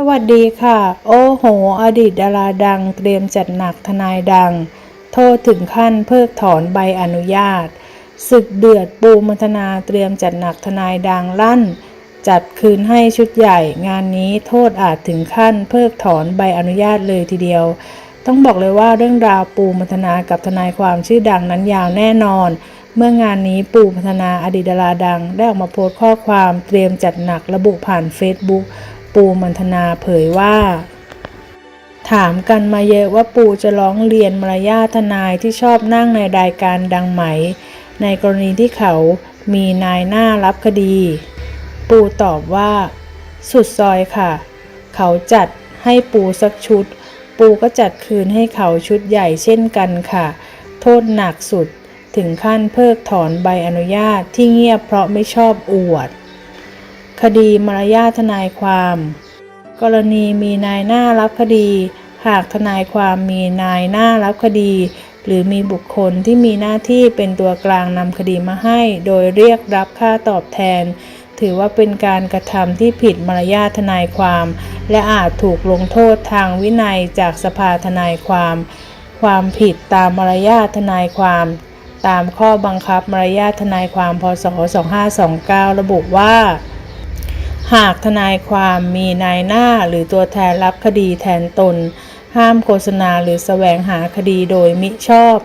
สวัสดีค่ะ โอ้โห อดีตดาราดังเตรียมจัดหนักทนายดัง โทษถึงขั้นเพิกถอนใบอนุญาตศึกเดือดปูมัทนาเตรียมจัดหนักทนายดังลั่น จัดคืนให้ชุดใหญ่ งานนี้โทษอาจถึงขั้นเพิกถอนใบอนุญาตเลยทีเดียว ต้องบอกเลยว่าเรื่องราวปูมัทนากับทนายความชื่อดังนั้นยาวแน่นอน เมื่องานนี้ปูพัฒนาอดีตดาราดัง ได้ออกมาโพสต์ข้อความเตรียมจัดหนักระบุผ่านเฟซบุ๊ก ปูมันธนาเผยว่า ถามกันมาเยอะว่าปูจะร้องเรียนมารยาทนายที่ชอบนั่งในรายการดังไหม ในกรณีที่เขามีนายหน้ารับคดี ปูตอบว่า สุดซอยค่ะ เขาจัดให้ปูสักชุด ปูก็จัดคืนให้เขาชุดใหญ่เช่นกันค่ะ โทษหนักสุดถึงขั้นเพิกถอนใบอนุญาตที่เงียบเพราะไม่ชอบอวด คดีมารยาททนายความ กรณีมีนายหน้ารับคดี หากทนายความมีนายหน้ารับคดี หรือมีบุคคลที่มีหน้าที่เป็นตัวกลางนำคดีมาให้ โดยเรียกรับค่าตอบแทน ถือว่าเป็นการกระทำที่ผิดมารยาททนายความ และอาจถูกลงโทษทางวินัยจากสภาทนายความ ความผิดตามมารยาททนายความตามข้อบังคับมารยาททนายความพศ 2529 ระบุว่า หากทนายความมีนายหน้าหรือตัวแทนรับคดีแทนตน ห้ามโฆษณาหรือแสวงหาคดีโดยมิชอบ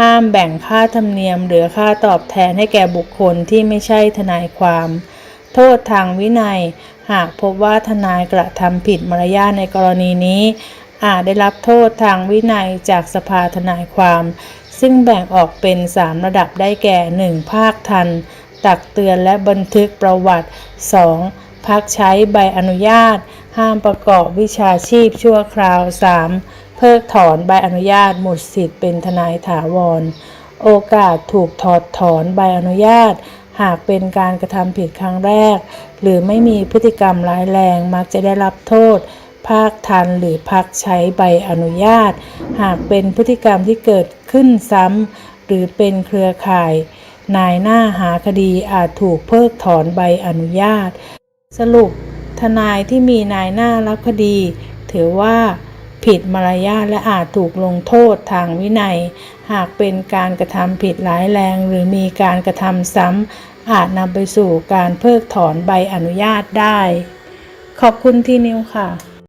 ห้ามแบ่งค่าธรรมเนียม หรือค่าตอบแทนให้แก่บุคคลที่ไม่ใช่ทนายความ โทษทางวินัย หากพบว่าทนายกระทำผิดมารยาทในกรณีนี้ อาจได้รับโทษทางวินัยจากสภาทนายความ ซึ่งแบ่งออกเป็น 3 ระดับได้แก่ 1. ภาคทัน ตักเตือนและบันทึกประวัติ 2. พักใช้ใบอนุญาต ห้ามประกอบวิชาชีพชั่วคราว 3. เพิกถอนใบอนุญาตหมดสิทธิ์เป็นทนายถาวร โอกาสถูกถอดถอนใบอนุญาต หากเป็นการกระทำผิดครั้งแรก หรือไม่มีพฤติกรรมร้ายแรงมักจะได้รับโทษภาคทันหรือพักใช้ใบอนุญาต หากเป็นพฤติกรรมที่เกิดขึ้นซ้ำหรือเป็นเครือข่าย นายหน้าหาคดีอาจถูกเพิกถอนใบอนุญาต สรุป ทนายที่มีนายหน้ารับคดี ถือว่าผิดมารยาทและอาจถูกลงโทษทางวินัย หากเป็นการกระทำผิดร้ายแรง หรือมีการกระทำซ้ำอาจนำไปสู่การเพิกถอนใบอนุญาตได้ ขอบคุณที่นิวค่ะ